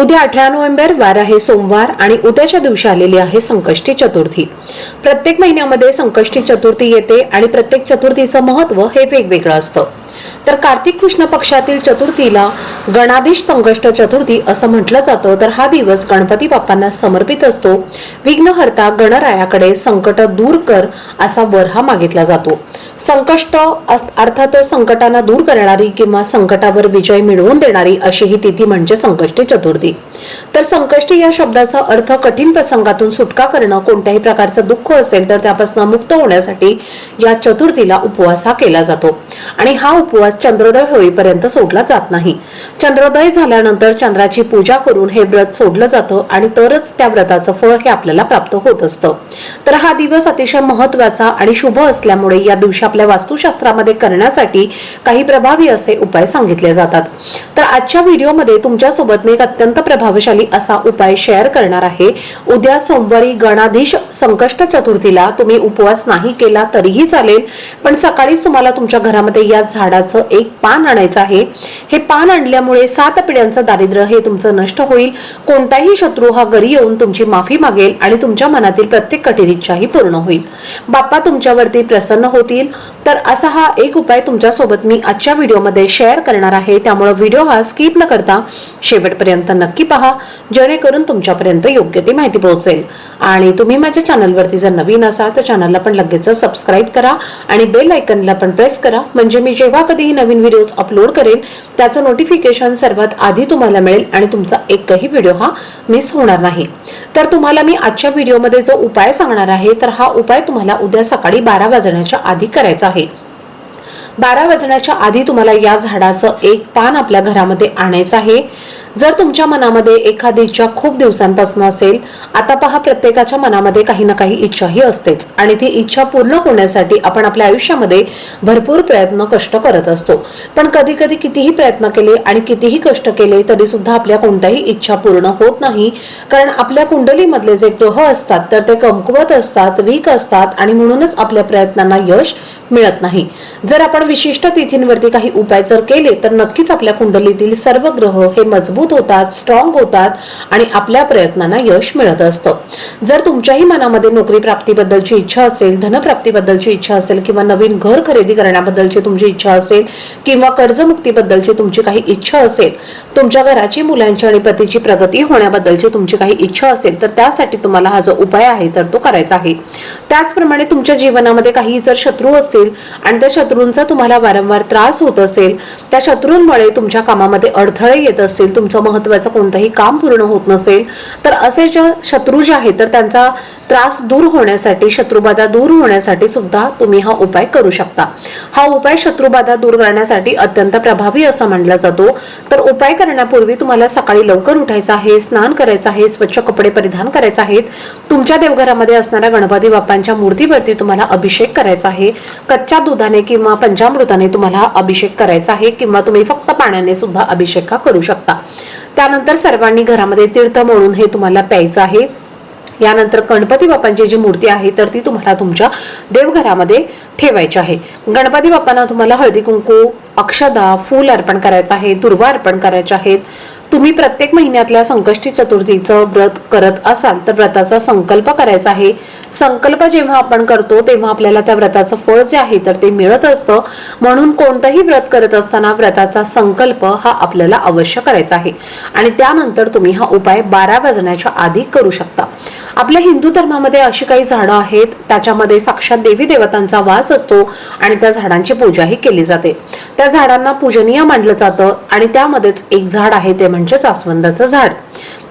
उद्या अठरा नोव्हेंबर वार आहे सोमवार आणि उद्याच्या दिवशी आलेली आहे संकष्टी चतुर्थी. प्रत्येक महिन्यामध्ये संकष्टी चतुर्थी येते आणि प्रत्येक चतुर्थीचं महत्त्व हे वेगवेगळं असतं. तर कार्तिक कृष्ण पक्षातील चतुर्थीला गणाधीश संकष्ट चतुर्थी असं म्हटलं जातं. तर हा दिवस गणपती बाप्पांना समर्पित असतो. विघ्नहर्ता गणरायाकडे संकट दूर कर असा वर हा मागितला जातो. संकष्ट अर्थात संकटांना दूर करणारी किंवा संकटावर विजय मिळवून देणारी अशी ही तिथी म्हणजे संकष्टी चतुर्थी. तर संकष्टी या शब्दाचा अर्थ कठीण प्रसंगातून सुटका करणं कोणत्याही प्रकारचं दुःख असेल तर त्यापासून मुक्त होण्यासाठी या चतुर्थीला उपवास हा केला जातो. आणि हा उपवास चंद्रोदय होईपर्यंत सोडला जात नाही. चंद्रोदय झाल्यानंतर चंद्राची पूजा करून हे व्रत सोडलं जातं आणि तरच त्या व्रताचं फळ हे आपल्याला प्राप्त होत असतं. तर हा दिवस अतिशय महत्त्वाचा आणि शुभ असल्यामुळे या दिवशी आपल्या वास्तुशास्त्रामध्ये करण्यासाठी काही प्रभावी असे उपाय सांगितले जातात. तर आजच्या व्हिडिओमध्ये तुमच्यासोबत मी एक अत्यंत प्रभावशाली असा उपाय शेअर करणार आहे. उद्या सोमवारी गणाधीश संकष्ट चतुर्थीला तुम्ही उपवास नाही केला तरीही चालेल पण सकाळीच तुम्हाला तुमच्या घरामध्ये या झाडाचं एक पान आणायचं आहे. हे पान आणल्यामुळे सात पिढ्यांचं दारिद्र्य हे तुमचं नष्ट होईल. कोणताही शत्रू हा घरी येऊन तुमची माफी मागेल आणि तुमच्या मनातील प्रत्येक कठीण इच्छाही पूर्ण होईल. बाप्पा तुमच्यावरती प्रसन्न होतील. तर असा हा एक उपाय तुमच्यासोबत मी आजच्या व्हिडिओमध्ये शेअर करणार आहे. त्यामुळे व्हिडिओ हा स्किप न करता शेवटपर्यंत नक्की पहा. जेणेकरून तुमच्यापर्यंत योग्य ती माहिती पोहोचेल. आणि तुम्ही माझ्या चॅनलवरती जर नवीन असाल तर चॅनलला पण लगेच सबस्क्राईब करा आणि बेल आयकनला पण प्रेस करा. म्हणजे मी जेव्हा कधी मी नवीन व्हिडिओज अपलोड करेन त्याचं नोटिफिकेशन सर्वात आधी तुम्हाला मिळेल आणि तुमचा एकही व्हिडिओ हा मिस होणार नाही. तर तुम्हाला मी आजच्या व्हिडिओमध्ये जो उपाय सांगणार आहे तर हा उपाय तुम्हाला उद्या सकाळी बारा वाजण्याच्या आधी करायचा आहे. बारा वाजण्याच्या आधी तुम्हाला या झाडाचं एक पान आपल्या घरामध्ये आणायचं आहे. जर तुमच्या मनामध्ये एखादी इच्छा खूप दिवसांपासून असेल आता पहा प्रत्येकाच्या मनामध्ये काही ना काही इच्छाही असतेच. आणि ती इच्छा पूर्ण होण्यासाठी आपण आपल्या आयुष्यामध्ये भरपूर प्रयत्न कष्ट करत असतो. पण कधी कधी कितीही प्रयत्न केले आणि कितीही कष्ट केले तरी सुद्धा आपल्या कोणत्याही इच्छा पूर्ण होत नाही. कारण आपल्या कुंडलीमधले जे ग्रह असतात तर ते कमकुवत असतात वीक असतात आणि म्हणूनच आपल्या प्रयत्नांना यश मिळत नाही. जर आपण विशिष्ट तिथींवरती काही उपाय जर केले तर नक्कीच आपल्या कुंडलीतील सर्व ग्रह हे मजबूत होतात स्ट्रॉंग होतात आणि आपल्या प्रयत्नांना यश मिळत असतं. जर तुमच्याही मनामध्ये नोकरी प्राप्तीबद्दलची इच्छा असेल धनप्राप्तीबद्दलची इच्छा असेल किंवा नवीन घर खरेदी करण्याबद्दलची तुमची इच्छा असेल किंवा कर्जमुक्तीबद्दलची तुमची काही इच्छा असेल तुमच्या घराची मुलांची आणि पतीची प्रगती होण्याबद्दलची तुमची काही इच्छा असेल तर त्यासाठी तुम्हाला हा जो उपाय आहे तर तो करायचा आहे. त्याचप्रमाणे तुमच्या जीवनामध्ये काही जर शत्रू असतील आणि त्या शत्रूंचा तुम्हाला वारंवार त्रास होत असेल त्या शत्रूंमुळे तुमच्या कामामध्ये अडथळे येत असतील तुमचं महत्वाचं कोणतंही काम पूर्ण होत नसेल तर असे जे शत्रू जे आहेत तर त्यांचा त्रास दूर होण्यासाठी शत्रुबाधा दूर होण्यासाठी सुद्धा तुम्ही हा उपाय करू शकता. हा उपाय शत्रुबाधा दूर करण्यासाठी अत्यंत प्रभावी असा मानला जातो. तर उपाय करण्यापूर्वी तुम्हाला सकाळी लवकर उठायचं आहे स्नान करायचं आहे स्वच्छ कपडे परिधान करायचे आहेत. तुमच्या देवघरामध्ये असणाऱ्या गणपती बाप्पांच्या मूर्तीवरती तुम्हाला अभिषेक करायचा आहे. कच्च्या दुधाने किंवा पंचामृताने तुम्हाला अभिषेक करायचा आहे किंवा तुम्ही फक्त पाण्याने सुद्धा अभिषेक करू शकता. त्यानंतर सर्वांनी घरामध्ये तीर्थ म्हणून हे तुम्हाला प्यायचं आहे. यानंतर गणपती बाप्पांची जी मूर्ती आहे तर ती तुम्हाला तुमच्या देवघरामध्ये ठेवायची आहे. गणपती बाप्पांना तुम्हाला हळदी कुंकू अक्षदा फूल अर्पण करायचं आहे दुर्वा अर्पण करायचे आहेत. तुम्ही प्रत्येक महिन्यातल्या संकष्टी चतुर्थीचं व्रत करत असाल तर व्रताचा संकल्प करायचा आहे. संकल्प जेव्हा आपण करतो तेव्हा आपल्याला त्या व्रताचं फळ जे आहे तर ते मिळत असतं. म्हणून कोणतंही व्रत करत असताना व्रताचा संकल्प हा आपल्याला अवश्य करायचा आहे. आणि त्यानंतर तुम्ही हा उपाय बारा वाजण्याच्या आधी करू शकता. आपल्या हिंदू धर्मामध्ये अशी काही झाडं आहेत त्याच्यामध्ये साक्षात देवी देवतांचा वास असतो आणि त्या झाडांची पूजाही केली जाते. त्या झाडांना पूजनीय मानलं जातं आणि त्यामध्येच एक झाड आहे ते म्हणजे जास्वंदाचं झाड.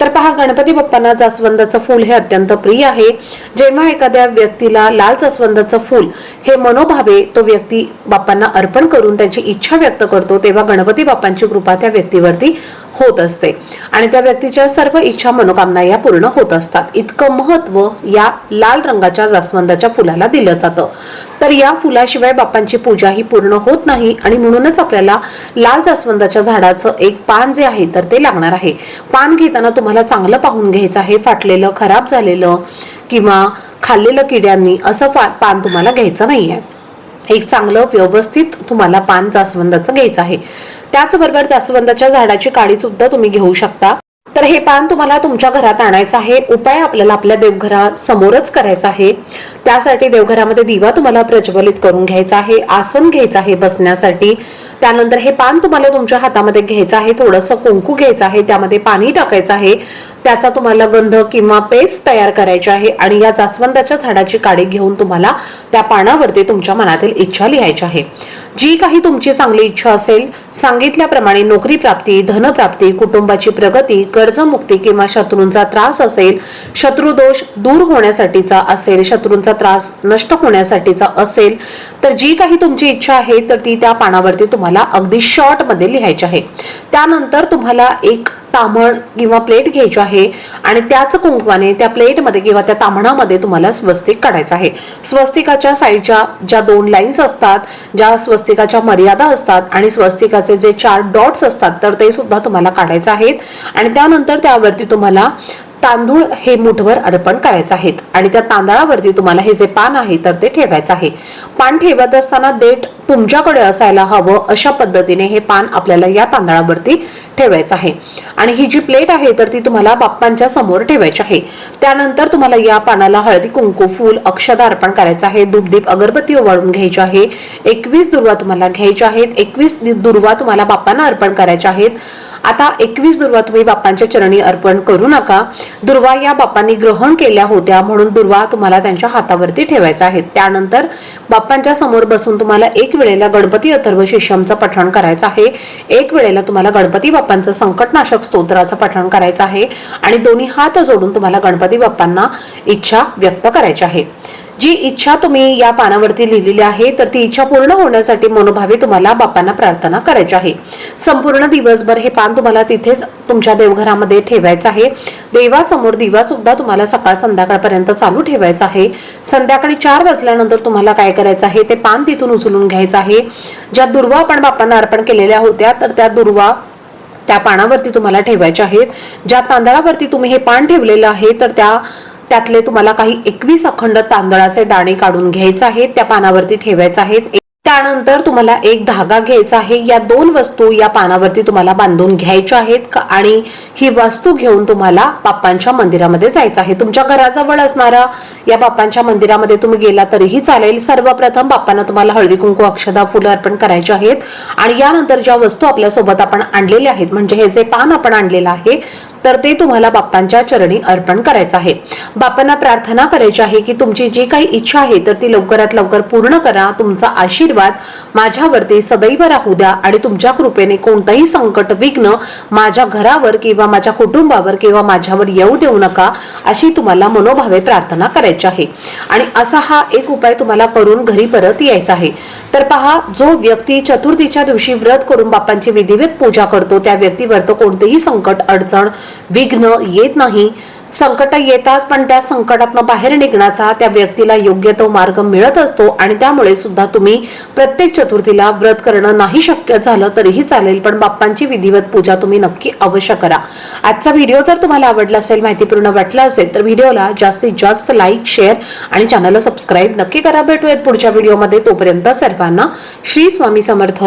तर पहा गणपती बाप्पांना जास्वंदाचं फूल हे अत्यंत प्रिय आहे. जेव्हा एखाद्या व्यक्तीला लाल जास्वंदाचं फूल हे मनोभावे तो व्यक्ती बाप्पांना अर्पण करून त्याची इच्छा व्यक्त करतो तेव्हा गणपती बाप्पांची कृपा त्या व्यक्तीवरती होत असते. आणि त्या व्यक्तीच्या सर्व इच्छा मनोकामना या पूर्ण होत असतात. इतकं महत्त्व या लाल रंगाच्या जास्वंदाच्या फुलाला दिलं जातं. तर या फुलाशिवाय बाप्पांची पूजा ही पूर्ण होत नाही आणि म्हणूनच आपल्याला लाल जास्वंदाच्या झाडाचं एक पान जे आहे तर ते लागणार आहे. पान घेताना तुम्हाला चांगलं पाहून घ्यायचं आहे. फाटलेलं खराब झालेलं किंवा खाल्लेलं किड्यांनी असं पान तुम्हाला घ्यायचं नाहीये. एक चांगलं व्यवस्थित तुम्हाला पान जास्वंदाचं घ्यायचं आहे. त्याचबरोबर जास्वंदाच्या झाडाची काडी सुद्धा तुम्ही घेऊ शकता. तर हे पान तुम्हाला तुमच्या घरात आणायचं आहे. उपाय आपल्याला आपल्या देवघरासमोरच करायचा आहे. त्यासाठी देवघरामध्ये दिवा तुम्हाला प्रज्वलित करून घ्यायचा आहे. आसन घ्यायचं आहे बसण्यासाठी. त्यानंतर हे पान तुम्हाला तुमच्या हातामध्ये घ्यायचं आहे. थोडंसं कुंकू घ्यायचं आहे. त्यामध्ये पाणी टाकायचं आहे. त्याचा तुम्हाला गंध किंवा पेस्ट तयार करायची आहे आणि या जास्वंदाच्या झाडाची काडी घेऊन तुम्हाला त्या पानावरती तुमच्या मनातील इच्छा लिहायची आहे. जी काही तुमची चांगली इच्छा असेल सांगितल्याप्रमाणे नोकरी प्राप्ती धनप्राप्ती कुटुंबाची प्रगती कर्जमुक्ती किंवा शत्रूंचा त्रास असेल शत्रुदोष दूर होण्यासाठीचा असेल शत्रूंचा त्रास नष्ट होण्यासाठीचा असेल तर जी काही तुमची इच्छा आहे तर ती त्या पानावरती तुम्हाला अगदी शॉर्टमध्ये लिहायची आहे. त्यानंतर तुम्हाला एक तामण किंवा प्लेट घ्यायची आहे आणि त्याच कुंकवाने त्या प्लेटमध्ये किंवा त्या तामणामध्ये तुम्हाला स्वस्तिक काढायचं आहे. स्वस्तिकाच्या साईडच्या ज्या दोन लाईन्स असतात ज्या स्वस्तिकाच्या मर्यादा असतात आणि स्वस्तिकाचे जे चार डॉट्स असतात तर ते सुद्धा तुम्हाला काढायचे आहेत. आणि त्यानंतर त्यावरती तुम्हाला तांदूळ हे मुठभर अर्पण करायचं आहेत. आणि त्या तांदळावरती तुम्हाला हे जे पान आहे तर ते ठेवायचं आहे. पान ठेवत असताना देठ तुमच्याकडे असायला हवं अशा पद्धतीने हे पान आपल्याला या तांदळावरती ठेवायचं आहे. आणि ही जी प्लेट आहे तर ती तुम्हाला बाप्पांच्या समोर ठेवायची आहे. त्यानंतर तुम्हाला या पानाला हळदी कुंकू फूल अक्षदा अर्पण करायचं आहे. दुपदीप अगरबत्ती ओवाळून घ्यायची आहे. एकवीस दुर्वा तुम्हाला घ्यायच्या आहेत. एकवीस दुर्वा तुम्हाला बाप्पांना अर्पण करायच्या आहेत. आता एकवीस दुर्वा तुम्ही बाप्पांच्या चरणी अर्पण करू नका. दुर्वा या बाप्पांनी ग्रहण केल्या होत्या म्हणून दुर्वा तुम्हाला त्यांच्या हातावरती ठेवायचा आहे. त्यानंतर बाप्पांच्या समोर बसून तुम्हाला एक वेळेला गणपती अथर्व शिष्यमचं पठण करायचं आहे. एक वेळेला तुम्हाला गणपती बाप्पांचं संकटनाशक स्तोत्राचं पठण करायचं आहे. आणि दोन्ही हात जोडून तुम्हाला गणपती बाप्पांना इच्छा व्यक्त करायची आहे. जी इच्छा तुम्ही या पानावरती लिहिलेली आहे तर ती इच्छा पूर्ण होण्यासाठी मनोभावे तुम्हाला बापांना प्रार्थना करायची आहे. संपूर्ण दिवसभर हे पान तुम्हाला तिथेच तुमच्या देवघरामध्ये ठेवायचं आहे. देवासमोर दिवा सुद्धा तुम्हाला सकाळ संध्याकाळपर्यंत चालू ठेवायचा आहे. संध्याकाळी चार वाजल्यानंतर तुम्हाला काय करायचं आहे ते पान तिथून उचलून घ्यायचं आहे. ज्या दुर्वा आपण बापांना अर्पण केलेल्या होत्या तर त्या दुर्वा त्या पानावरती तुम्हाला ठेवायच्या आहेत. ज्या तांदळावरती तुम्ही हे पान ठेवलेलं आहे तर त्या त्यातले तुम्हाला काही एकवीस अखंड तांदळाचे दाणे काढून घ्यायचे आहेत त्या पानावरती ठेवायचे आहेत. त्यानंतर तुम्हाला एक धागा घ्यायचा आहे. या दोन वस्तू या पानावरती तुम्हाला बांधून घ्यायच्या आहेत. का- आणि ही वस्तू घेऊन तुम्हाला बाप्पांच्या मंदिरामध्ये जायचं आहे. तुमच्या घराजवळ असणारा या बाप्पांच्या मंदिरामध्ये तुम्ही गेला तरीही चालेल. सर्वप्रथम बाप्पांना तुम्हाला हळदी कुंकू अक्षदा फुलं अर्पण करायचे आहेत. आणि यानंतर ज्या वस्तू आपल्यासोबत आपण आणलेल्या आहेत म्हणजे हे जे पान आपण आणलेलं आहे तर ते तुम्हाला बाप्पांच्या चरणी अर्पण करायचं आहे. बाप्पांना प्रार्थना करायची आहे की तुमची जी काही इच्छा आहे तर ती लवकरात लवकर पूर्ण करा. तुमचा आशीर्वाद माझ्यावरती सदैव राहू द्या आणि तुमच्या कृपेने कोणतंही संकट विघ्न माझ्या घरावर किंवा माझ्या कुटुंबावर किंवा माझ्यावर येऊ देऊ नका अशी तुम्हाला मनोभावे प्रार्थना करायची आहे. आणि असा हा एक उपाय तुम्हाला करून घरी परत यायचा आहे. तर पहा जो व्यक्ती चतुर्थीच्या दिवशी व्रत करून बाप्पांची विधिवत पूजा करतो त्या व्यक्तीवर तर कोणतेही संकट अडचण विघ्न येत नाही. संकट येतात पण त्या संकटातनं बाहेर निघण्याचा त्या व्यक्तीला योग्य तो मार्ग मिळत असतो आणि त्यामुळे सुद्धा तुम्ही प्रत्येक चतुर्थीला व्रत करणं नाही शक्य झालं तरीही चालेल पण बाप्पांची विधिवत पूजा तुम्ही नक्की अवश्य करा. आजचा व्हिडिओ जर तुम्हाला आवडला असेल माहितीपूर्ण वाटला असेल तर व्हिडिओला जास्तीत जास्त लाईक शेअर आणि चॅनलला सबस्क्राईब नक्की करा. भेटूयात पुढच्या व्हिडिओमध्ये. तोपर्यंत सर्वांना श्री स्वामी समर्थ.